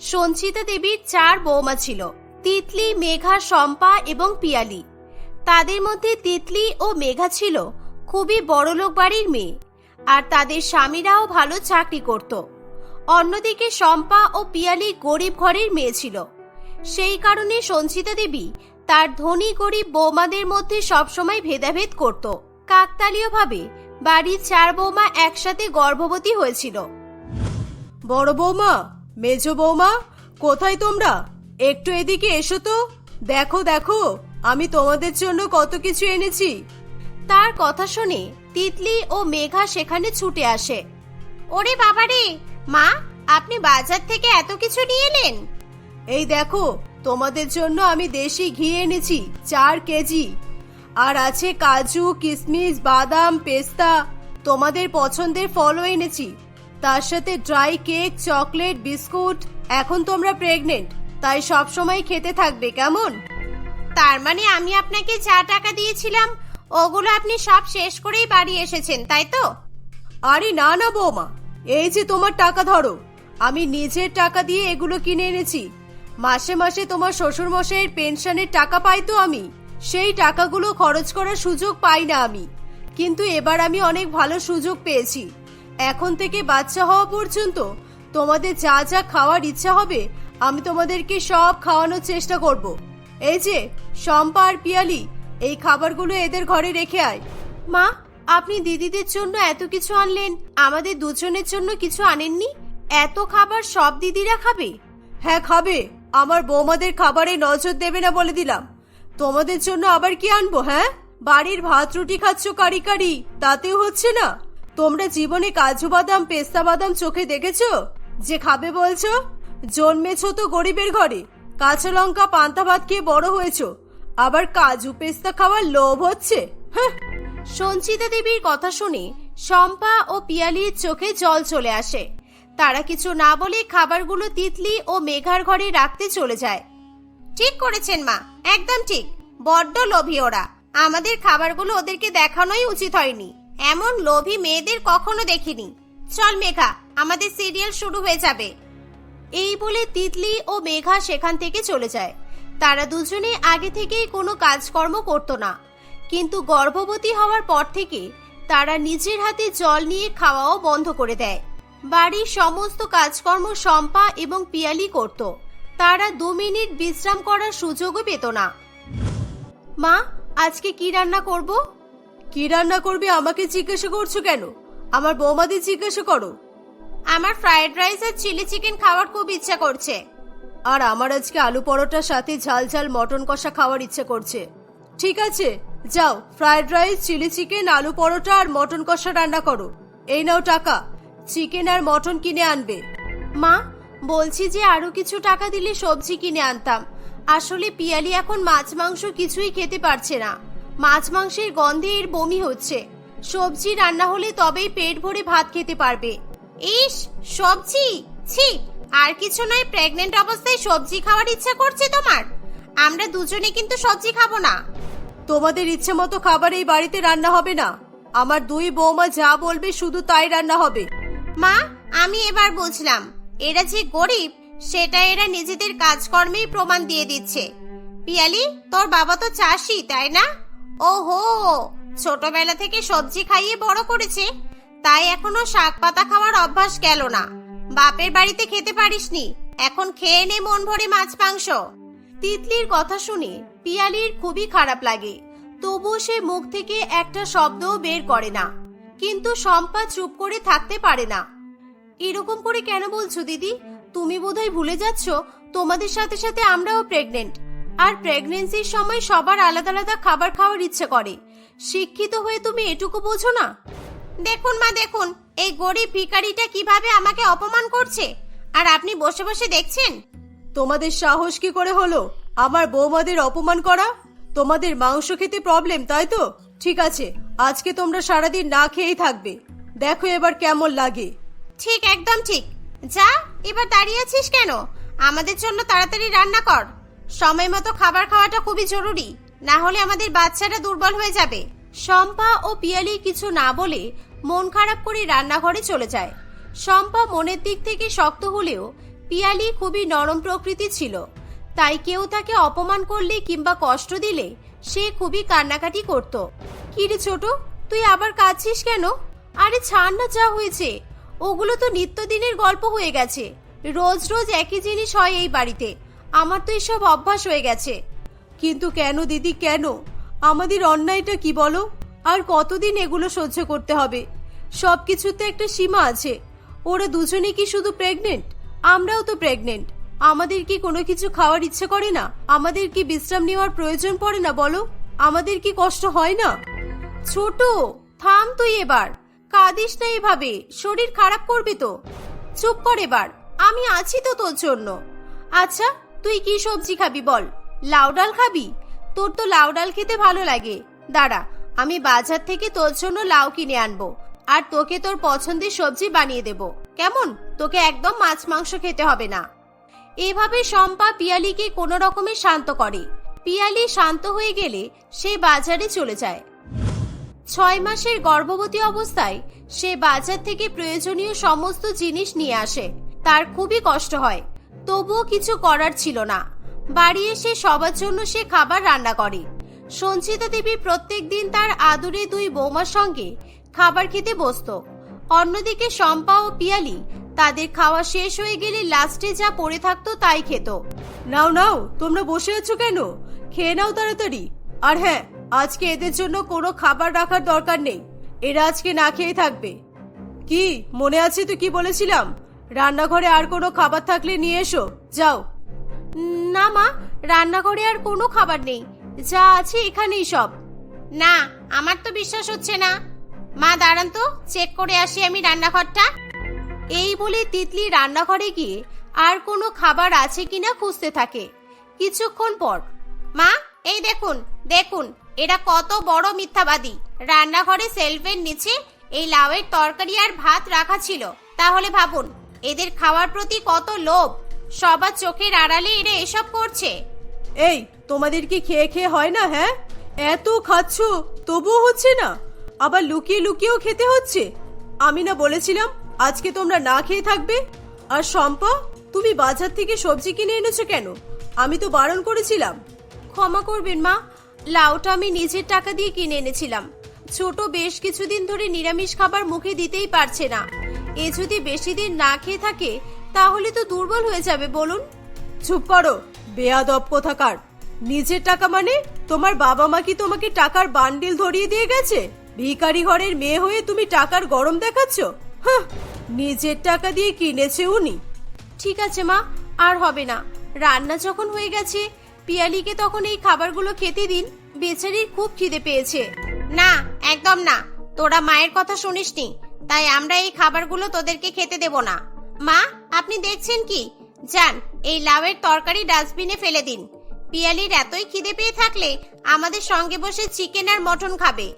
সঞ্চিতা দেবীর চার বৌমা ছিল, তিতলি, মেঘা, শম্পা এবং পিয়ালি। তাদের মধ্যে তিতলি ও মেঘা ছিল, খুবই বড়লোক বাড়ির মেয়ে, আর তাদের স্বামীরাও ভালো চাকরি করত। অন্যদিকে শম্পা ও পিয়ালি গরিব ঘরের মেয়ে ছিল। সেই কারণে সঞ্চিতা দেবী তার ধনী গরিব বৌমাদের মধ্যে সবসময় ভেদাভেদ করত। কাকতালীয়ভাবে বাড়ির চার বৌমা একসাথে গর্ভবতী হয়েছিল। বড় বৌমা মেজ বৌমা কোথায় তোমরা? একটু এদিকে এসো তো। দেখো দেখো আমি তোমাদের জন্য কত কিছু এনেছি। তার কথা শুনে তিতলি ও মেঘা সেখানে ছুটে আসে। ওরে বাবারে মা আপনি বাজার থেকে এত কিছু নিয়ে এলেন? এই দেখো তোমাদের জন্য আমি দেশি ঘি এনেছি চার কেজি। আর আছে কাজু কিশমিশ বাদাম পেস্তা। তোমাদের পছন্দের ফলও এনেছি। তার সাথে ড্রাই কেক চকলেট বিস্কুট এখন তোমরা প্রেগনেন্ট তাই সব সময় খেতে থাকবে কেমন? তার মানে আমি আপনাকে যা টাকা দিয়েছিলাম ওগুলো আপনি সব শেষ করেই বাড়ি এসেছেন তাই তো? আরে না না বৌমা এই যে তোমার টাকা ধরো আমি নিজের টাকা দিয়ে এগুলো কিনে এনেছি। মাসে মাসে তোমার শ্বশুর মশাইয়ের পেনশনের টাকা পাই তো আমি সেই টাকাগুলো খরচ করার সুযোগ পাই না আমি কিন্তু এবার আমি অনেক ভালো সুযোগ পেয়েছি। এখন থেকে বাচ্চা হওয়া পর্যন্ত তোমাদের যা যা খাওয়ার ইচ্ছা হবে, আমি তোমাদেরকে সব খাওয়ানোর চেষ্টা করব। এই যে, শম্পা আর পিয়ালি, এই খাবারগুলো এদের ঘরে রেখে আয়। মা, আপনি দিদিদের জন্য এত কিছু আনলেন, আমাদের দুজনের জন্য কিছু আনেননি? এত খাবার সব দিদিরা খাবে? হ্যাঁ খাবে। আমার বৌমাদের খাবারে নজর দেবে না বলে দিলাম। তোমাদের জন্য আবার কি আনব হ্যাঁ? বাড়ির ভাত রুটি খাচ্ছ কারি কারি, তাতেও হচ্ছে না? তোমরা জীবনে কাজু বাদাম, পেস্তা বাদাম চোখে দেখেছ? যে খাবে বলছো? জন্মেছো তো গরিবের ঘরে। কাঁচা লঙ্কা, পান্তা ভাত খেয়ে বড় হয়েছো। আবার কাজু, পেস্তা খাওয়ার লোভ হচ্ছে। সঞ্চিতা দেবীর কথা শুনে শম্পা ও পিয়ালির চোখে জল চলে আসে। তারা কিছু না বলে খাবারগুলো তিতলি ও মেঘার ঘরে রাখতে চলে যায়। ঠিক করেছেন মা, একদম ঠিক। বড্ড লোভী ওরা। আমাদের খাবারগুলো ওদেরকে দেখানোই উচিত হয়নি। এমন লোভী মেয়েদের কখনো দেখিনি। চল মেঘা, আমাদের সিরিয়াল শুরু হয়ে যাবে। এই বলে তিতলি ও মেঘা সেখান থেকে চলে যায়। তারা দুজনে আগে থেকেই কোনো কাজকর্ম করতো না। কিন্তু গর্ভবতী হওয়ার পর থেকে তারা নিজের হাতে জল নিয়ে খাওয়াও বন্ধ করে দেয়। বাড়ির সমস্ত কাজকর্ম শম্পা এবং পিয়ালি করত। তারা দু মিনিট বিশ্রাম করার সুযোগও পেত না। মা, আজকে কি রান্না করব? কি রান্না করবি? আমাকে জিজ্ঞাসা করছ কেন? আমার বৌমাদি জিজ্ঞাসা করো। আমার ফ্রাইড রাইস আর চিলি চিকেন খাওয়ার খুব ইচ্ছা করছে। আর আমার আজকে আলু পরোটার সাথে ঝাল ঝাল মটন কষা খাওয়ার ইচ্ছে করছে। ঠিক আছে যাও ফ্রাইড রাইস চিলি চিকেন আলু পরোটা আর মটন কষা রান্না করো। এই নাও টাকা চিকেন আর মটন কিনে আনবে। মা বলছি যে আরও কিছু টাকা দিলে সবজি কিনে আনতাম। আসলে পিয়ালি এখন মাছ মাংস কিছুই খেতে পারছে না। মাছ মাংসের গন্ধে এর বমি হচ্ছে। সবজি রান্না হলে তবেই পেট ভরে ভাত খেতে পারবে। ইস সবজি? ছি আর কিছু নয় প্রেগনেন্ট অবস্থায় সবজি খাওয়ার ইচ্ছা করছে তোমার? আমরা দুজনে কিন্তু সবজি খাব না। তোমাদের ইচ্ছে মতো খাবার এই বাড়িতে রান্না হবে না। আমার দুই বৌমা যা বলবে শুধু তাই রান্না হবে। মা আমি এবার বুঝলাম। এরা যে গরিব সেটা এরা নিজেদের কাজকর্মেই প্রমাণ দিয়ে দিচ্ছে। পিয়ালি তোর বাবা তো চাষি তাই না? ওহো, ছোটবেলা থেকে সবজি খাইয়ে বড় করেছে। তাই এখনও শাক পাতা খাওয়ার অভ্যাস গেল না। বাপের বাড়িতে খেতে পারিসনি। এখন খেয়ে নে মন ভরে মাছ, মাংস। তিতলির কথা শুনে পিয়ালির খুবই খারাপ লাগে। তবুও সে মুখ থেকে একটা শব্দও বের করে না। কিন্তু শম্পা চুপ করে থাকতে পারে না। এরকম করে কেন বলছো দিদি? তুমি বোধহয় ভুলে যাচ্ছ। তোমাদের সাথে সাথে আমরাও প্রেগনেন্ট আর প্রেগনেন্সির সময় সবার আলাদা আলাদা খাবার খাওয়ার ইচ্ছে করে। শিক্ষিত হয়ে তুমি এটুকু বোঝো না? দেখুন মা, দেখুন, এই গরিব ভিখারিটা কীভাবে আমাকে অপমান করছে? আর আপনি বসে বসে দেখছেন? তোমাদের সাহস কি করে হলো? আমার বৌমাদের অপমান করা? তোমাদের মাংস খেতে প্রবলেম তাই তো? ঠিক আছে, আজকে তোমরা সারাদিন না খেয়েই থাকবে। দেখো এবার কেমন লাগে। ঠিক, একদম ঠিক। যা, এবার দাঁড়িয়ে আছিস কেন? আমাদের জন্য তাড়াতাড়ি রান্না কর। সময় মতো খাবার খাওয়াটা খুবই জরুরি। না হলে আমাদের বাচ্চাটা দুর্বল হয়ে যাবে। শম্পা ও পিয়ালি কিছু না বলে মন খারাপ করে রান্নাঘরে চলে যায়। শম্পা মনের দিক থেকে শক্ত হলেও পিয়ালি খুবই নরম প্রকৃতি ছিল। তাই কেউ তাকে অপমান করলে কিংবা কষ্ট দিলে সে খুবই কান্নাকাটি করত। কিরে ছোট, তুই আবার কাঁদছিস কেন? আরে ছাড় না, যা হয়েছে। ওগুলো তো নিত্যদিনের গল্প হয়ে গেছে। রোজ রোজ একই জিনিস হয় এই বাড়িতে। আমার তো এসব অভ্যাস হয়ে গেছে। কিন্তু কেন, দিদি, কেন? আমাদের অন্যায়টা কি বলো? আর কতদিন এগুলো সহ্য করতে হবে? সব কিছুতে একটা সীমা আছে। ওরা দুজনে কি শুধু প্রেগনেন্ট আমরাও তো প্রেগনেন্ট আমাদের কি কোনো কিছু খাওয়ার ইচ্ছে করে না? আমাদের কি বিশ্রাম নেওয়ার প্রয়োজন পড়ে না বলো? আমাদের কি কষ্ট হয় না? ছোট, থাম তুই এবার। কাঁদিস না এভাবে। শরীর খারাপ করবি তো। চুপ কর এবার। আমি আছি তো তোর জন্য। আচ্ছা তুই কি সবজি খাবি বল? লাউ ডাল খাবি? তোর তো লাউ ডাল খেতে ভালো লাগে। দাঁড়া, আমি বাজার থেকে তোর জন্য লাউ কিনে আনব, আর তোকে তোর পছন্দের সবজি বানিয়ে দেব। কেমন? তোকে একদম মাছ মাংস খেতে হবে না। এভাবে শম্পা পিয়ালিকে কোনো রকমে শান্ত করে। পিয়ালি শান্ত হয়ে গেলে সে বাজারে চলে যায়। ছয় মাসের গর্ভবতী অবস্থায় সে বাজার থেকে প্রয়োজনীয় সমস্ত জিনিস নিয়ে আসে। তার খুবই কষ্ট হয়। তবুও কিছু করার ছিল না। বাড়ি এসে সবার জন্য সে খাবার রান্না করে। সঞ্চিতা দেবী প্রত্যেক দিন তার আদুরে দুই বৌমার সঙ্গে খাবার খেতে বসতো। অন্যদিকে শম্পা ও পিয়ালি তাদের খাওয়া শেষ হয়ে গেলে লাস্টে যা পড়ে থাকতো তাই খেত। নাও নাও, তোমরা বসে আছো কেন? খেয়ে নাও তাড়াতাড়ি। আর হ্যাঁ আজকে এদের জন্য কোনো খাবার রাখার দরকার নেই। এরা আজকে না খেয়ে থাকবে। কি, মনে আছে তো কি বলেছিলাম? রান্নাঘরে আর কোনো খাবার থাকলে নিয়ে এসো। যাও। না মা, রান্নাঘরে আর কোনো খাবার নেই। যা আছে এখানেই সব। না, আমার তো বিশ্বাস হচ্ছে না। মা, দাঁড়ান তো চেক করে আসি আমি রান্নাঘরটা। এই বলে তিতলি রান্নাঘরে গিয়ে আর কোনো খাবার আছে কিনা খুঁজতে থাকে। কিছুক্ষণ পর, মা, এই দেখুন দেখুন, এরা কত বড় মিথ্যাবাদী। রান্নাঘরে সেলফের নিচে এই লাউয়ের তরকারি আর ভাত রাখা ছিল। তাহলে ভাবুন এদের খাওয়ার প্রতি কত লোভ? সবার চোখের আড়ালে এরা এসব করছে। এই তোমাদের কি খেয়ে খেয়ে হয় না হ্যাঁ? এত খাচ্ছ তবুও হচ্ছে না। আবার লুকিয়ে লুকিয়েও খেতে হচ্ছে। আমি না বলেছিলাম আজকে তোমরা না খেয়ে থাকবে? আর শম্পা তুমি বাজার থেকে সবজি কিনে এনেছো কেন? আমি তো বারণ করেছিলাম। ক্ষমা করবেন মা লাউটা আমি নিজের টাকা দিয়ে কিনে এনেছিলাম। ছোট বেশ কিছুদিন ধরে নিরামিষ খাবার মুখে দিতেই পারছে না। এ যদি বেশি দিন না খেয়ে থাকে, তাহলে তো দুর্বল হয়ে যাবে, বলুন। চুপ করো, বেয়াদব কোথাকার। নিজের টাকা মানে তোমার বাবা মা কি তোমাকে টাকার বান্ডিল ধরিয়ে দিয়ে গেছে? ভিখারি ঘরের মেয়ে হয়ে তুমি টাকার গরম দেখাচ্ছ? নিজের টাকা দিয়ে কিনেছে উনি। ঠিক আছে মা, আর হবে না। রান্না যখন হয়ে গেছে, পিয়ালিকে তখন এই খাবারগুলো খেতে দিন। বেচারির খুব খিদে পেয়েছে। না একদম না। তোরা মায়ের কথা শুনিসনি তাই আমরা এই খাবারগুলো তোদেরকে খেতে দেব না। মা আপনি দেখছেন কি? যান এই লাউয়ের তরকারি ডাস্টবিনে ফেলে দিন। পিয়ালির এতই খিদে পেয়ে থাকলে আমাদের সঙ্গে বসে চিকেন আর মটন খাবে।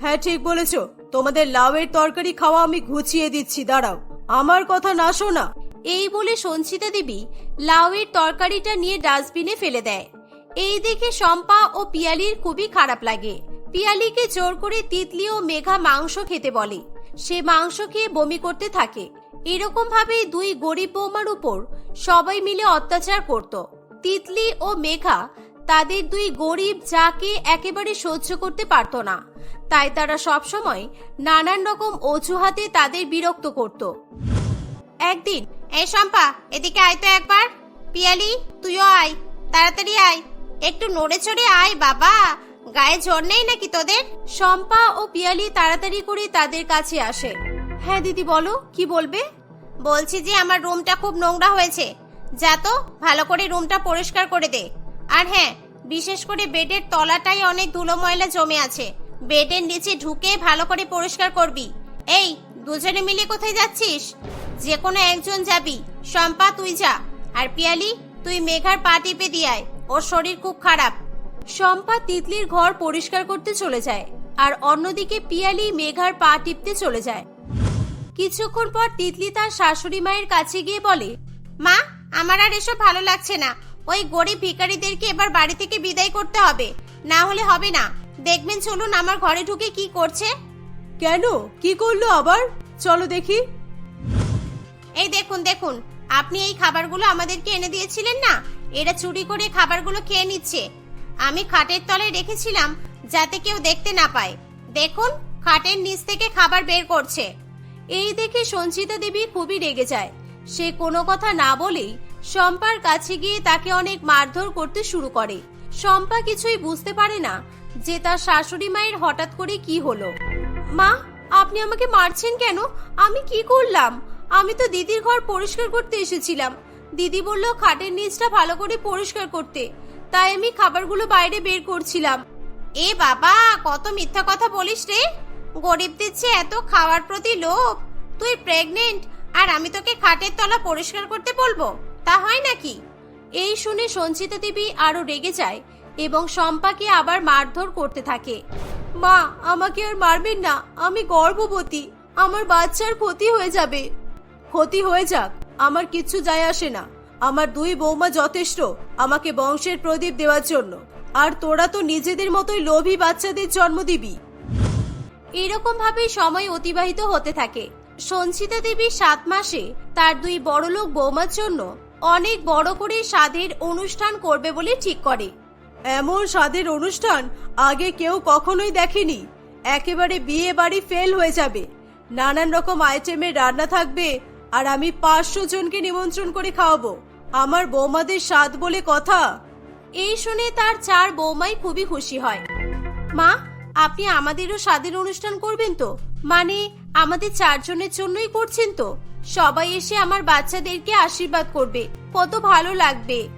হ্যাঁ ঠিক বলেছ। তোমাদের লাউয়ের তরকারি খাওয়া আমি ঘুচিয়ে দিচ্ছি দাঁড়াও। আমার কথা না শোনা। এই বলে সঞ্চিতা দেবী লাউয়ের তরকারিটা নিয়ে ডাস্টবিনে ফেলে দেয়। এই দেখে শম্পা ও পিয়ালির খুবই খারাপ লাগে। পিয়ালিকে জোর করে তিতলি ও মেঘা মাংস খেতে বলে। সে মাংস খেয়ে বমি করতে থাকে। এরকম ভাবেই দুই গরিব বৌমার উপর সবাই মিলে অত্যাচার করত। তিতলি ও মেঘা তাদের দুই গরিব যাকে একেবারে সহ্য করতে পারত না। তাই তারা সবসময় নানান রকম অজুহাতে তাদের বিরক্ত করত। একদিন, এই শম্পা, এদিকে আয় তো একবার। পিয়ালি, তুইও আয়। তাড়াতাড়ি আয়। একটু নড়ে চড়ে আয়, বাবা। গায়ে জ্বর নেই নাকি তোদের? শম্পা ও পিয়ালি তাড়াতাড়ি করে তাদের কাছে আসে। হ্যাঁ দিদি, বলো, কি বলবে? বলছি যে আমার রুমটা খুব নোংরা হয়েছে। যা তো, ভালো করে রুমটা পরিষ্কার করে দে। আর হ্যাঁ বিশেষ করে বেডের তলাটাই অনেক ধুলো ময়লা জমে আছে। বেডের নিচে ঢুকে ভালো করে পরিষ্কার করবি। এই, দুজনে মিলে কোথায় যাচ্ছিস? যে কোনো একজন যাবি। শম্পা, তুই যা। আর পিয়ালি, তুই মেঘার পা টিপে দিয়ায় ওর শরীর খুব খারাপ। শম্পা তিতলির ঘর পরিষ্কার করতে চলে যায় আর অন্যদিকে পিয়ালি মেঘার পা টিপতে চলে যায়। কিছুক্ষণ পর তিতলি তার শাশুড়ি মায়ের কাছে গিয়ে বলে মা আমার আর এসব ভালো লাগছে না। ওই গরিব ভিখারিদেরকে এবার বাড়ি থেকে বিদায় করতে হবে। না হলে হবে না। দেখবেন চলুন আমার ঘরে ঢুকে কি করছে? কেন? কি করল আবার? চলো দেখি। এই দেখুন দেখুন। আপনি এই খাবারগুলো আমাদেরকে এনে দিয়েছিলেন না? এরা চুরি করে খাবারগুলো খেয়ে নিচ্ছে। আমি খাটের তলায় রেখেছিলাম যাতে কেউ দেখতে না পায়। দেখুন, খাটের নিচ থেকে খাবার বের করছে। এই দেখে সঞ্চিতা দেবী খুবই রেগে যায়। সে কোনো কথা না বলেই শম্পার কাছে গিয়ে তাকে অনেক মারধর করতে শুরু করে। শম্পা কিছুই বুঝতে পারে না যে তার শাশুড়ি মায়ের হঠাৎ করে কি হলো। মা, আপনি আমাকে মারছেন কেন? আমি কি করলাম? আমি তো দিদির ঘর পরিষ্কার করতে এসেছিলাম। দিদি বলল, খাটের নিচটা ভালো করে পরিষ্কার করতে। তাই আমি খাবারগুলো বাইরে বের করছিলাম। এ বাবা, কত মিথ্যা কথা বলিস রে। গরিব দিচ্ছে এত খাওয়ার প্রতি লোভ। তুই প্রেগনেন্ট আর আমি তোকে খাটের তলা পরিষ্কার করতে বলব? তা হয় নাকি? এই শুনে সঞ্চিতা দেবী আরও রেগে যায় এবং শম্পাকে আবার মারধর করতে থাকে। মা, আমাকে আর মারবেন না, আমি গর্ভবতী, আমার বাচ্চার ক্ষতি হয়ে যাবে। ক্ষতি হয়ে যাক, আমার কিচ্ছু যায় আসে না। আমার দুই বৌমা যথেষ্ট আমাকে বংশের প্রদীপ দেওয়ার জন্য। আর তোরা তো নিজেদের মতোই লোভী বাচ্চাদের জন্ম দিবি। এরকম ভাবে সময় অতিবাহিত হতে থাকে। সঞ্চিতা দেবী সাত মাসে তার দুই বড়লোক বৌমার জন্য অনেক বড় করে স্বাদের অনুষ্ঠান করবে বলে ঠিক করে। এমন স্বাদের অনুষ্ঠান আগে কেউ কখনোই দেখেনি। একেবারে বিয়ে বাড়ি ফেল হয়ে যাবে। নানান রকম আইটেমের রান্না থাকবে আর আমি পাঁচশো জনকে নিমন্ত্রণ করে খাওয়াবো। আমার বৌমাদের স্বাদ বলে কথা? এই শুনে তার চার বৌমাই খুবই খুশি হয়। মা আপনি আমাদেরও স্বাদের অনুষ্ঠান করবেন তো? মানে আমাদের চারজনের জন্যই করছেন তো? সবাই এসে আমার বাচ্চাদেরকে আশীর্বাদ করবে। কত ভালো লাগবে।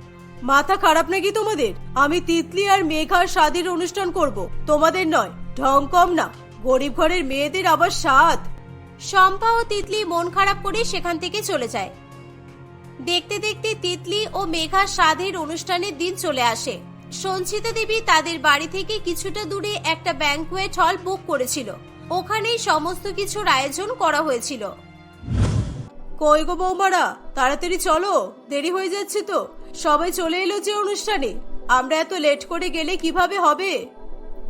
মাথা খারাপ নাকি তোমাদের? আমি তিতলি আর মেঘার স্বাদের অনুষ্ঠান করব। তোমাদের নয় ঢং কম না। গরিব ঘরের মেয়েদের আবার স্বাদ। শম্পা ও তিতলি মন খারাপ করে সেখান থেকে চলে যায়। দেখতে দেখতে তিতলি ও মেঘা স্বাদের অনুষ্ঠানের দিন চলে আসে। সঞ্চিতা দেবী তাদের বাড়ি থেকে কিছুটা দূরে একটা ব্যাংকুয়েট হল বুক করেছিল। ওখানেই সমস্ত কিছুর আয়োজন করা হয়েছিল। কই গো বৌমারা তাড়াতাড়ি চলো দেরি হয়ে যাচ্ছে তো। সবাই চলে এলো যে অনুষ্ঠানে। আমরা এত লেট করে গেলে কীভাবে হবে?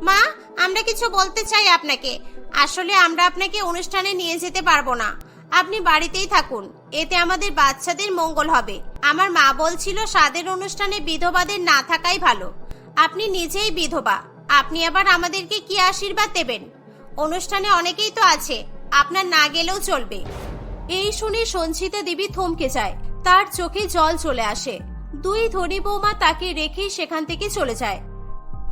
মা আমরা কিছু বলতে চাই আপনাকে। আসলে আমরা আপনাকে অনুষ্ঠানে নিয়ে যেতে পারব না। আপনি বাড়িতেই থাকুন। এতে আমাদের বাচ্চাদের মঙ্গল হবে। আমার মা বলছিল স্বাদের অনুষ্ঠানে বিধবাদের না থাকাই ভালো। আপনি নিজেই বিধবা। আপনি আবার আমাদেরকে কি আশীর্বাদ দেবেন? অনুষ্ঠানে অনেকেই তো আছে। আপনার না গেলেও চলবে। এই শুনে সঞ্চিতা দেবী থমকে যায়। তার চোখে জল চলে আসে। দুই ধনী বৌমা তাকে রেখেই সেখান থেকে চলে যায়।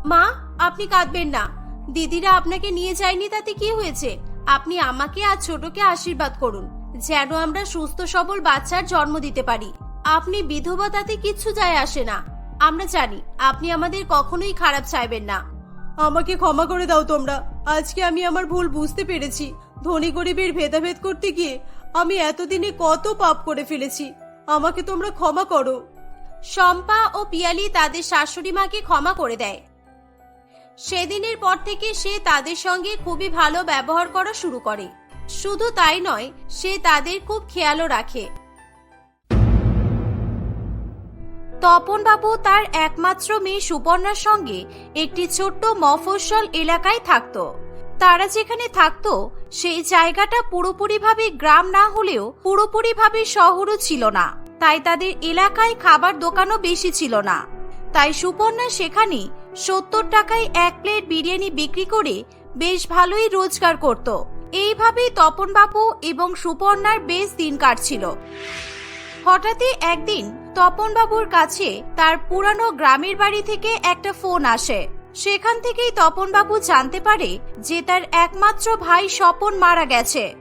মা, আপনি কাঁদবেন না। দিদিরা আপনাকে নিয়ে যায়নি তাতে কি হয়েছে? আপনি আমাকে আর ছোটকে আশীর্বাদ করুন। যেন আমরা সুস্থ, সবল বাচ্চার জন্ম দিতে পারি। আপনি বিধবা তাতে কিচ্ছু যায় আসে না। আমরা জানি, আপনি আমাদের কখনোই খারাপ চাইবেন না। আমাকে ক্ষমা করে দাও তোমরা। আজকে আমি আমার ভুল বুঝতে পেরেছি। ধনী গরিবের ভেদাভেদ করতে গিয়ে আমি এতদিনে কত পাপ করে ফেলেছি। আমাকে তোমরা ক্ষমা করো। শম্পা ও পিয়ালি তাদের শাশুড়ি মাকে ক্ষমা করে দেয়। সেদিনের পর থেকে সে তাদের সঙ্গে খুবই ভালো ব্যবহার করা শুরু করে। শুধু তাই নয়, সে তাদের খুব খেয়ালও রাখে। তপন বাবু তার একমাত্র মেয়ে সুপর্ণার সঙ্গে একটি ছোট্ট মফস্বল এলাকায় থাকতো। তারা যেখানে থাকতো, সেই জায়গাটা পুরোপুরিভাবে গ্রাম না হলেও পুরোপুরিভাবে শহরও ছিল না। তাই তাদের এলাকায় খাবার দোকানও বেশি ছিল না। তাই সুপর্ণা সেখানে সত্তর টাকায় এক প্লেট বিরিয়ানি বিক্রি করে বেশ ভালোই রোজগার করত। এইভাবেই তপনবাবু এবং সুপর্ণার বেশ দিন কাটছিল। হঠাৎই একদিন তপনবাবুর কাছে তার পুরানো গ্রামের বাড়ি থেকে একটা ফোন আসে। সেখান থেকেই তপনবাবু জানতে পারে যে তার একমাত্র ভাই স্বপন মারা গেছে।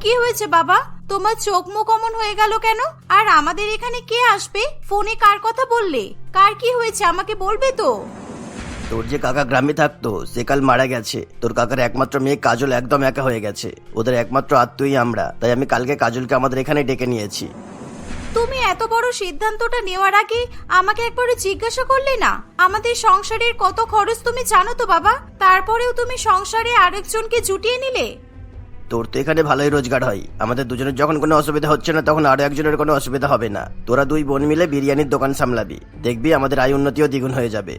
কি হয়েছে বাবা? তোমার চোখ মুখ অমন হয়ে গেল কেন? আর আমাদের এখানে কে আসবে? ফোনে কার কথা বললে? কার কি হয়েছে? আমাকে বলবে তো? তোর যে কাকা গ্রামে থাকতো সে কাল মারা গেছে। তোর কাকার একমাত্র মেয়ে কাজল একদম একা হয়ে গেছে। ওদের একমাত্র আত্মীয় আমরা তাই আমি কালকে কাজলকে আমাদের এখানে ডেকে নিয়েছি। তুমি এত বড় সিদ্ধান্তটা নেওয়ার আগে আমাকে একবারও জিজ্ঞাসা করলে না? আমাদের সংসারের কত খরচ তুমি জানো তো বাবা? তারপরেও তুমি সংসারে আরেকজনকে জুটিয়ে নিলে? তোর তো এখানে ভালোই রোজগার হয়। আমাদের দুজনের যখন কোনো অসুবিধা হচ্ছে না তখন আরও একজনের কোনো অসুবিধা হবে না। তোরা দুই বোন মিলে বিরিয়ানির দোকান সামলাবি। দেখবি আমাদের আয় উন্নতিও দ্বিগুণ হয়ে যাবে।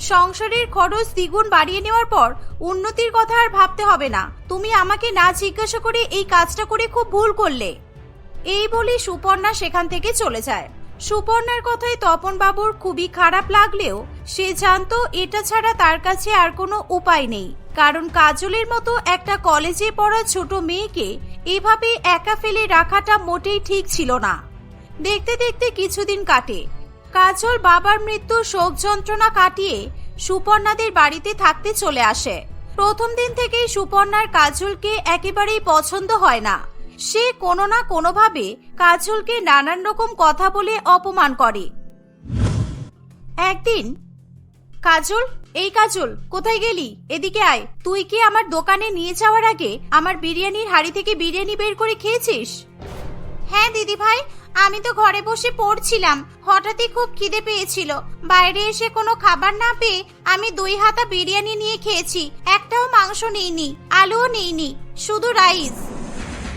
সংসারের খরচ দ্বিগুণ বাড়িয়ে নেওয়ার পর উন্নতির কথা আর ভাবতে হবে না। তুমি আমাকে না জিজ্ঞাসা করে এই কাজটা করে খুব ভুল করলে। এই বলে সুপর্ণা সেখান থেকে চলে যায়। সুপর্ণার কথায় তপন বাবুর খুবই খারাপ লাগলেও সে জানতো এটা ছাড়া তার কাছে আর কোনো উপায় নেই। কারণ কাজলের মতো একটা কলেজে পড়া ছোট মেয়েকে এভাবে একা ফেলে রাখাটা মোটেই ঠিক ছিল না। দেখতে দেখতে কিছুদিন কাটে। কাজল বাবার মৃত্যুর শোক যন্ত্রণা কাটিয়ে সুপর্ণাদের বাড়িতে থাকতে চলে আসে। প্রথম দিন থেকেই সুপর্ণার কাজলকে একেবারেই পছন্দ হয় না। সে কোনো না কোনোভাবে কাজলকে নানান রকম কথা বলে অপমান করে। একদিন, কাজল, এই কাজল, কোথায় গেলি? এদিকে আয়। তুই কি আমার দোকানে নিয়ে যাওয়ার আগে আমার বিরিয়ানির হাড়ি থেকে বিরিয়ানি বের করে খেয়েছিস? হ্যাঁ দিদি ভাই আমি তো ঘরে বসে পড়ছিলাম। হঠাৎই খুব খিদে পেয়েছিল। বাইরে এসে কোনো খাবার না পেয়ে আমি দুই হাতা বিরিয়ানি নিয়ে খেয়েছি। একটাও মাংস নেইনি, আলুও নেইনি, শুধু রাইস।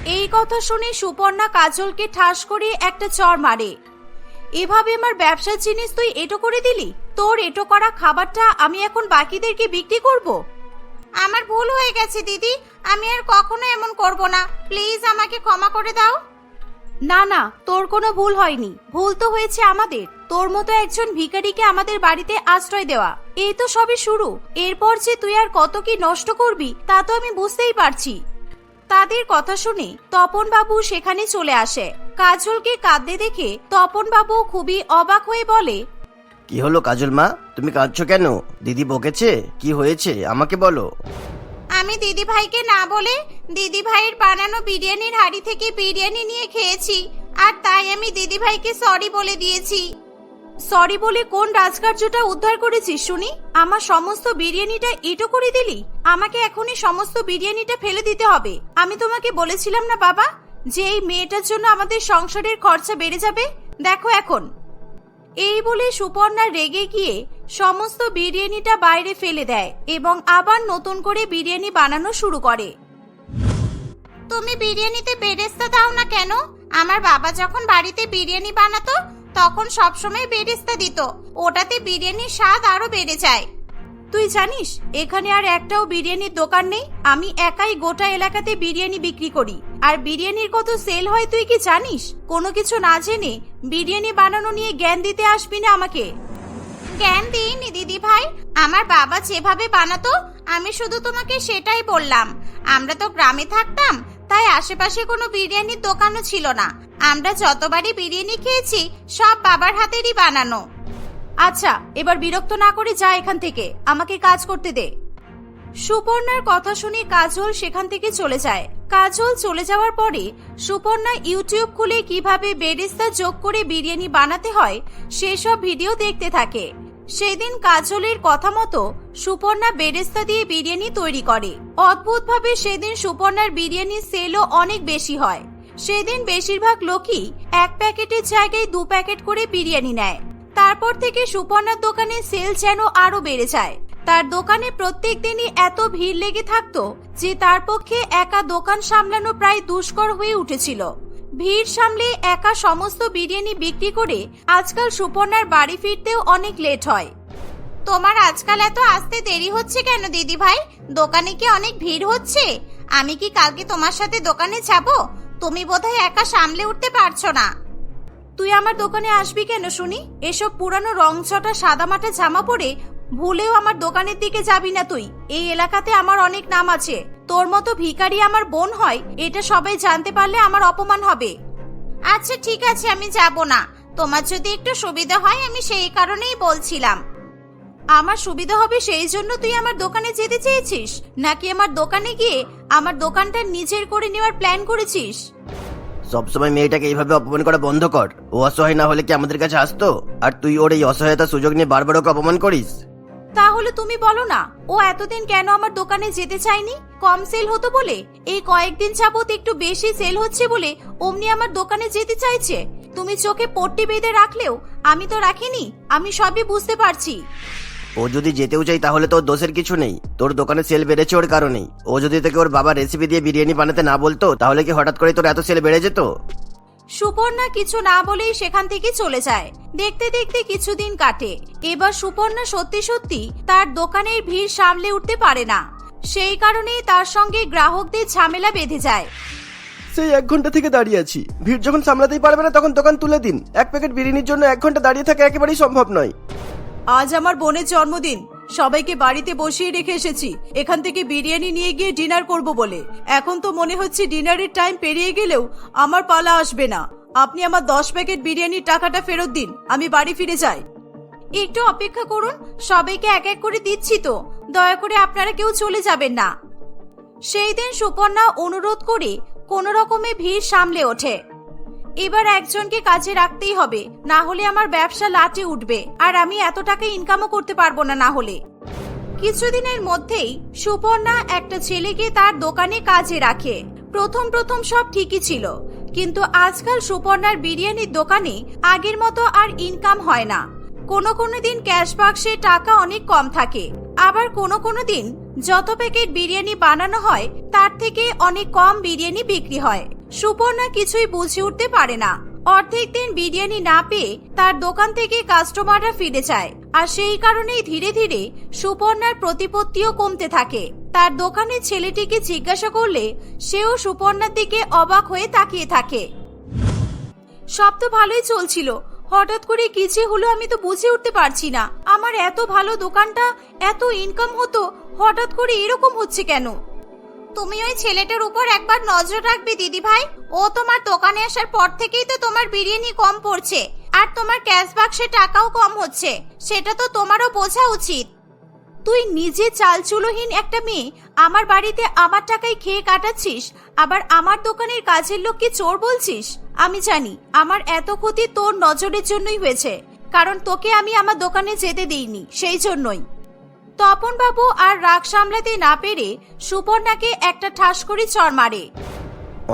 এই কথা শুনে সুপর্ণা কাজলকে ঠাস করে একটা চর মারে। এভাবে আমার ব্যবসার জিনিস তুই এটো করে দিলি? তোর এটো করা খাবারটা আমি এখন বাকিদেরকে বিক্রি করব? আমার ভুল হয়ে গেছে, দিদি। আমি আর কখনো এমন করব না। প্লিজ আমাকে ক্ষমা করে দাও। না না, তোর কোনো ভুল হয়নি। ভুল তো হয়েছে আমাদের। তোর মতো একজন ভিখারিকে আমাদের বাড়িতে আশ্রয় দেওয়া। এই তো সবে শুরু। এরপর যে তুই আর কত কি নষ্ট করবি, তা তো আমি বুঝতেই পারছি। তাদের কথা শুনে তপন বাবু সেখানে চলে আসে। কাজলকে কাঁদতে দেখে তপন বাবু খুবই অবাক হয়ে বলে, কি হলো কাজল মা? তুমি কাঁদছো কেন? দিদি বকেছে? কি হয়েছে? আমাকে বলো। আমি দিদি ভাইকে না বলে দিদি ভাইয়ের বানানো বিরিয়ানির হাড়ি থেকে বিরিয়ানি নিয়ে খেয়েছি, আর তাই আমি দিদি ভাইকে সরি বলে দিয়েছি। সরি বলে কোন রাজকার্যটা উদ্ধার করেছিস শুনি? আমার সমস্ত বিরিয়ানিটা এটো করে দিলি? আমাকে এখনই সমস্ত বিরিয়ানিটা ফেলে দিতে হবে। আমি তোমাকে বলেছিলাম না বাবা, যে এই মেয়েটার জন্য আমাদের সংসারের খরচা বেড়ে যাবে? দেখো এখন। এই বলে সুপর্ণা রেগে গিয়ে সমস্ত বিরিয়ানিটা বাইরে ফেলে দেয় এবং আবার নতুন করে বিরিয়ানি বানানো শুরু করে। তুমি বিরিয়ানিতে বেরেস্তা দাও না কেন? আমার বাবা যখন বাড়িতে বিরিয়ানি বানাতো, তখন সবসময় বেরেস্তা দিত। ওটাতে বিরিয়ানির স্বাদ আরও বেড়ে যায়। তুই জানিস, এখানে আর একটাও বিরিয়ানির দোকান নেই? আমি একাই গোটা এলাকাতে বিরিয়ানি বিক্রি করি। আর বিরিয়ানির কত সেল হয় তুই কি জানিস? কোনো কিছু না জেনে বিরিয়ানি বানানো নিয়ে জ্ঞান দিতে আসবি না আমাকে। জ্ঞান দিইনি, দিদি ভাই। আমার বাবা যেভাবে বানাতো, আমি শুধু তোমাকে সেটাই বললাম। আমরা তো গ্রামে থাকতাম, তাই আশেপাশে কোনো বিরিয়ানির দোকানও ছিল না। আমরা যতবারই বিরিয়ানি খেয়েছি, সব বাবার হাতেরই বানানো। আচ্ছা এবার বিরক্ত না করে যা এখান থেকে। আমাকে কাজ করতে দে। সুপর্ণার কথা শুনে কাজল সেখান থেকে চলে যায়। কাজল চলে যাওয়ার পরে সুপর্ণা ইউটিউব খুলে কীভাবে বেরেস্তা যোগ করে বিরিয়ানি বানাতে হয়, সেসব ভিডিও দেখতে থাকে। সেদিন কাজলের কথা মতো সুপর্ণা বেরেস্তা দিয়ে বিরিয়ানি তৈরি করে। অদ্ভুতভাবে সেদিন সুপর্ণার বিরিয়ানির সেলও অনেক বেশি হয়। সেদিন বেশিরভাগ লোকই এক প্যাকেটের জায়গায় দু প্যাকেট করে বিরিয়ানি নেয়। তারপর থেকে সুপর্ণার দোকানে সেল যেন আরও বেড়ে যায়। তার দোকানে প্রত্যেক দিনই এত ভিড় লেগে থাকতো যে তার পক্ষে একা দোকান সামলানো প্রায় দুষ্কর হয়ে উঠেছিল। ভিড় সামলে একা সমস্ত বিরিয়ানি বিক্রি করে আজকাল সুপর্ণার বাড়ি ফিরতেও অনেক লেট হয়। তোমার আজকাল এত আসতে দেরি হচ্ছে কেন দিদি ভাই দোকানে কি অনেক ভিড় হচ্ছে? আমি কি কালকে তোমার সাথে দোকানে যাব? তুমি বোধহয় একা সামলে উঠতে পারছ না। তুই আমার দোকানে আসবি কেন, শুনি? এসব পুরানো রংচটা সাদামাটা জামা পরে ভুলেও আমার দোকানের দিকে যাবি না তুই। এই এলাকাতে আমার অনেক নাম আছে। তোর মতো ভিখারি আমার বোন হয়, এটা সবাই জানতে পারলে আমার অপমান হবে। আচ্ছা ঠিক আছে, আমি যাব না। তোমার যদি একটু সুবিধা হয়, আমি সেই কারণেই বলছিলাম। আমার সুবিধা হবে সেই জন্য তুই আমার দোকানে যেতে চেয়েছিস? নাকি আমার দোকানে গিয়ে আমার দোকানটা নিজের করে নেওয়ার প্ল্যান করেছিস? সবসময় মেয়েটাকে এইভাবে অপমান করা বন্ধ কর। ও অসহায় না হলে কি আমাদের কাছে আসতো? আর তুই ওর এই অসহায়তার সুযোগ নিয়ে বারবার ওকে অপমান করিস? তাহলে তুমি বলো না, ও এতদিন কেন আমার দোকানে যেতে চায়নি? কম সেল হতো বলে, এই কয়েকদিন যাবত একটু বেশি সেল হচ্ছে বলে অমনি আমার দোকানে যেতে চাইছে। তুমি চোখে পট্টি বেঁধে রাখলেও আমি তো রাখিনি, আমি সবই বুঝতে পারছি। ও যদি যেতেও চাই তাহলে তোর দোষের কিছু নেই। তোর দোকানে সেল বেড়েছে ওর কারণেই। ও যদি তোকে ওর বাবা রেসিপি দিয়ে বিরিয়ানি বানাতে না বলতো তাহলে কি হঠাৎ করে তোর এত সেল বেড়ে যেত? সুপর্ণা কিছু না বলেই সেখান থেকে চলে যায়। দেখতে দেখতে কিছুদিন কাটে। এবার সুপর্ণা সত্যি সত্যি তার দোকানের ভিড় সামলে উঠতে পারে না। সেই কারণেই তার সঙ্গে গ্রাহকদের ঝামেলা বেঁধে যায়। সেই এক ঘণ্টা থেকে দাঁড়িয়ে আছি। ভিড় যখন সামলাতেই পারবে না তখন দোকান তুলে দিন। এক প্যাকেট বিরিয়ানির জন্য এক ঘণ্টা দাঁড়িয়ে থাকা একেবারেই সম্ভব নয়। আজ আমার বোনের জন্মদিন। সবাইকে বাড়িতে বসিয়ে রেখে এসেছি। এখান থেকে বিরিয়ানি নিয়ে গিয়ে ডিনার করব বলে। এখন তো মনে হচ্ছে ডিনারের টাইম পেরিয়ে গেলেও আমার পালা আসবে না। আপনি আমার দশ প্যাকেট বিরিয়ানির টাকাটা ফেরত দিন। আমি বাড়ি ফিরে যাই। একটু অপেক্ষা করুন। সবাইকে এক এক করে দিচ্ছি তো। দয়া করে আপনারা কেউ চলে যাবেন না। সেই দিন সুপর্ণা অনুরোধ করে কোনো রকমে ভিড় সামলে ওঠে। এবার একজনকে কাজে রাখতেই হবে, না হলে আমার ব্যবসা লাটে উঠবে, আর আমি এত টাকা ইনকামও করতে পারব না না হলে। কিছুদিনের মধ্যেই সুপর্ণা একটা ছেলেকে তার দোকানে কাজে রাখে। প্রথম প্রথম সব ঠিকই ছিল, কিন্তু আজকাল সুপর্ণার বিরিয়ানির দোকানে আগের মতো আর ইনকাম হয় না। কোনো কোনো দিন ক্যাশ বাক্সে টাকা অনেক কম থাকে, আবার কোনো কোনো দিন যত প্যাকেট বিরিয়ানি বানানো হয়, তার থেকে অনেক কম বিরিয়ানি বিক্রি হয়। সুপর্ণা কিছুই বুঝে উঠতে পারে না। অর্ধেক দিন বিরিয়ানি না পেয়ে তার দোকান থেকে কাস্টমাররা ফিরে যায়। আর সেই কারণেই ধীরে ধীরে সুপর্ণার প্রতিপত্তিও কমতে থাকে। তার দোকানের ছেলেটিকে জিজ্ঞাসা করলে সেও সুপর্ণার দিকে অবাক হয়ে তাকিয়ে থাকে। সব তো ভালোই চলছিল। হঠাৎ করে কি যে হলো আমি তো বুঝে উঠতে পারছি না। আমার এত ভালো দোকানটা, এত ইনকাম হতো, হঠাৎ করে এরকম হচ্ছে কেন? তুমি ওই ছেলেটার উপর একবার নজর রাখবে, দিদি ভাই। ও তোমার দোকানে আসার পর থেকেই তো তোমার বিরিয়ানি কম পড়ছে, আর তোমার ক্যাশ বাক্সে টাকাও কম হচ্ছে। সেটা তো তোমারও বোঝা উচিত। তুই নিজে চালচুলোহীন একটা মেয়ে, আমার বাড়িতে আমার টাকায় খেয়ে কাটাচ্ছিস, আবার আমার দোকানের কাজের লোককে চোর বলছিস? আমি জানি, আমার এত ক্ষতি তোর নজরের জন্যই হয়েছে, কারণ তোকে আমি আমার দোকানে যেতে দিইনি, সেই জন্যই। তপন বাবু আর রাগ সামলাতে না পেরে সুপর্ণাকে একটা ঠাস করে চর মারে।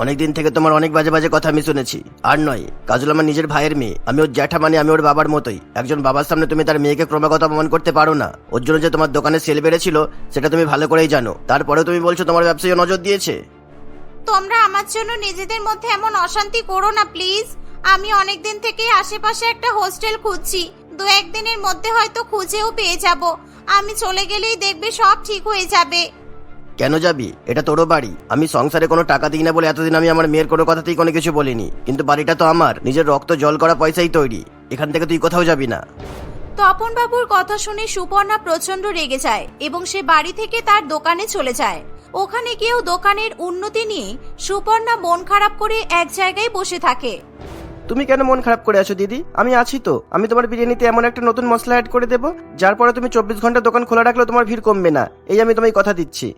অনেকদিন থেকে তোমার অনেক বাজে বাজে কথা আমি শুনেছি। আর নয় কাজল আমার নিজের ভাইয়ের মেয়ে। আমি ওর জ্যাঠা মানে আমি ওর বাবার মতোই। একজন বাবার সামনে তুমি তার মেয়েকে ক্রমাগত অপমান করতে পারো না। ওর জন্য যে তোমার দোকানে সেল বেড়েছিল সেটা তুমি ভালো করেই জানো। তারপরে তুমি বলছো তোমার ব্যবসায়ী নজর দিয়েছে। তোমরা আমার জন্য নিজেদের মধ্যে এমন অশান্তি করো না প্লিজ আমি অনেক দিন থেকেই আশেপাশে একটা হোস্টেল খুঁজছি। দু একদিনের মধ্যে হয়তো খুঁজেও পেয়ে যাব। আমি চলে গেলেই দেখবে সব ঠিক হয়ে যাবে। কেন যাবি? এটা তোরও বাড়ি। আমি সংসারে কোনো টাকা দিই না বলে এতদিন আমি আমার মেয়ের কোনো কথাতেই কোনো কিছু বলিনি। কিন্তু বাড়িটা তো আমার। নিজের রক্ত জল করা পয়সাই তৈরি। এখান থেকে তুই কোথাও যাবি না। তপন বাবুর কথা শুনে সুপর্ণা প্রচণ্ড রেগে যায় এবং সে বাড়ি থেকে তার দোকানে চলে যায়। ওখানে গিয়েও দোকানের উন্নতি নিয়ে সুপর্ণা মন খারাপ করে এক জায়গায় বসে থাকে। তুমি কেন মন খারাপ করে আছো, দিদি? আমি আছি তো। আমি তোমার বিরিয়ানিতে এমন একটা নতুন মশলা অ্যাড করে দেবো, যার পরে তুমি চব্বিশ ঘণ্টা দোকান খোলা রাখলে তোমার ভিড় কমবে না। এই আমি তোমায় কথা দিচ্ছি।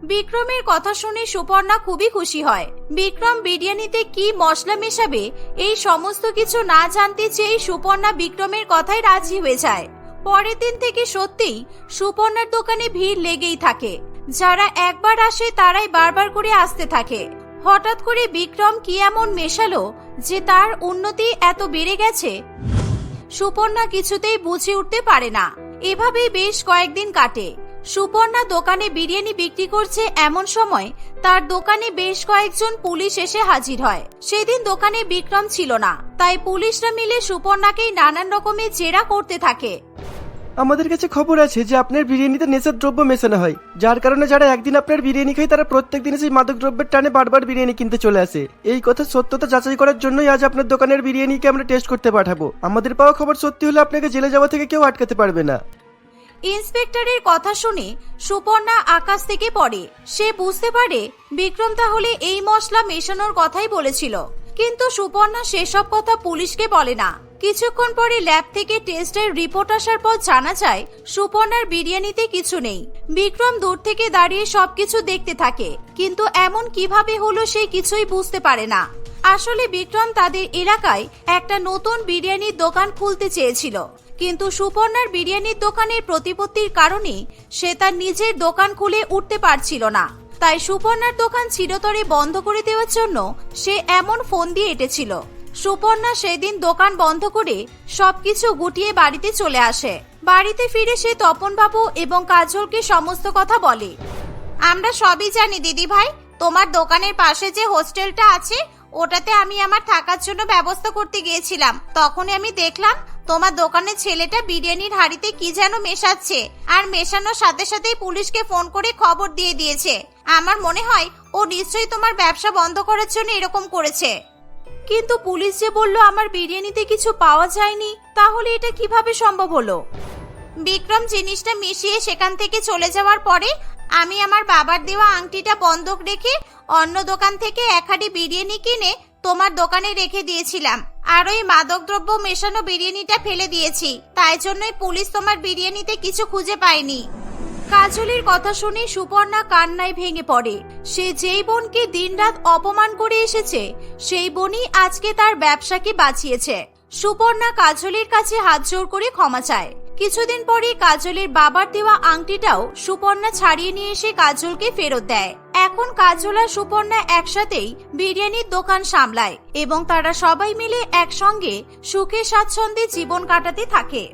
বিক্রমের কথা শুনে সুপর্ণা খুবই খুশি হয়। বিক্রম বিরিয়ানিতে কি মশলা মেশাবে, এই সমস্ত কিছু না জানতে চেয়ে সুপর্ণা বিক্রমের কথায় রাজি হয়ে যায়। পরের দিন থেকে সত্যিই সুপর্ণার দোকানে ভিড় লেগেই থাকে। যারা একবার আসে তারাই বারবার করে আসতে থাকে। হঠাৎ করে বিক্রম কি এমন মেশালো যে তার উন্নতি এত বেড়ে গেছে? সুপর্ণা কিছুতেই বুঝে উঠতে পারে না। এভাবেই বেশ কয়েকদিন কাটে। সুপর্ণা দোকানে বিরিয়ানি বিক্রি করছে এমন সময় তার দোকানে বেশ কয়েকজন পুলিশ এসে হাজির হয়। সেদিন দোকানে বিক্রম ছিল না, তাই পুলিশরা মিলে সুপর্ণাকেই নানান রকমের জেরা করতে থাকে। আমাদের কাছে খবর আছে যে আপনার বিরিয়ানিতে নেশার দ্রব্য মেশানো হয়, যার কারণে যারা একদিন আপনার বিরিয়ানি খায়, তারা প্রত্যেক দিন সেই মাদক দ্রব্যের টানে বারবার বিরিয়ানি কিনতে চলে আসে। এই কথা সত্যতা যাচাই করার জন্যই আজ আপনার দোকানের বিরিয়ানিকে আমরা টেস্ট করতে পাঠাবো। আমাদের পাওয়া খবর সত্যি হলে আপনাকে জেলে যাওয়া থেকে কেউ আটকাতে পারবে না। ইন্সপেক্টরের কথা শুনে সুপর্ণা আকাশ থেকে পড়ে। সে বুঝতে পারে বিক্রম তাহলে এই মশলা মেশানোর কথাই বলেছিল। কিন্তু সুপর্ণা সেসব কথা পুলিশকে বলে না। কিছুক্ষণ পরে ল্যাব থেকে টেস্টের রিপোর্ট আসার পর জানা যায়, সুপর্ণার বিরিয়ানিতে কিছু নেই। বিক্রম দূর থেকে দাঁড়িয়ে সবকিছু দেখতে থাকে, কিন্তু এমন কীভাবে হলো সে কিছুই বুঝতে পারে না। আসলে বিক্রম তাদের এলাকায় একটা নতুন বিরিয়ানির দোকান খুলতে চেয়েছিল, কিন্তু সুপর্ণার বিরিয়ানির দোকানের প্রতিপত্তির কারণে সে তার নিজের দোকান খুলে উঠতে পারছিল না। তাই সুপর্ণার দোকান চিরতরে বন্ধ করে দেওয়ার জন্য সে এমন ফোন দিয়ে এটেছিল। সুপর্ণা সেই দিন দোকান বন্ধ করে সবকিছু গুটিয়ে বাড়িতে চলে আসে। বাড়িতে ফিরে সে তপনবাবু এবং কাজলকে সমস্ত কথা বলে। আমরা সবই জানি দিদি ভাই তোমার দোকানের পাশে যে হোস্টেলটা আছে, ওটাতে আমি আমার থাকার জন্য ব্যবস্থা করতে গিয়েছিলাম। তখনই আমি দেখলাম তোমার দোকানের ছেলেটা বিরিয়ানির হাড়িতে কি যেন মেশাচ্ছে আর মেশানোর সাথে সাথেই পুলিশকে ফোন করে খবর দিয়ে দিয়েছে। আমার মনে হয় ও নিশ্চয়ই তোমার ব্যবসা বন্ধ করার জন্য এরকম করেছে। কিন্তু পুলিশ যে বলল আমার বিরিয়ানিতে কিছু পাওয়া যায়নি, তাহলে এটা কীভাবে সম্ভব হলো? বিক্রম, জিনিসটা মিশিয়ে সেখান থেকে চলে যাওয়ার পরে আমি আমার বাবার দেওয়া আংটিটা বন্ধক রেখে অন্য দোকান থেকে এক বিরিয়ানি কিনে তোমার দোকানে রেখে দিয়েছিলাম। আর ওই মাদকদ্রব্য মেশানো বিরিয়ানিটা ফেলে দিয়েছি। তাই জন্যই পুলিশ তোমার বিরিয়ানিতে কিছু খুঁজে পায়নি। কাজলের কথা শুনে সুপর্ণা কান্নায় ভেঙে পড়ে। সে যেই বোনকে দিনরাত অপমান করে এসেছে, সেই বোনই আজকে তার ব্যবসাকে বাঁচিয়েছে। সুপর্ণা কাজলের কাছে হাত জোর করে ক্ষমা চায়। কিছুদিন পরে কাজলের বাবার দেওয়া আংটিটাও সুপর্ণা ছাড়িয়ে নিয়ে এসে কাজলকে ফেরত দেয়। এখন কাজল আর সুপর্ণা একসাথেই বিরিয়ানির দোকান সামলায় এবং তারা সবাই মিলে একসঙ্গে সুখে স্বাচ্ছন্দ্যে জীবন কাটাতে থাকে।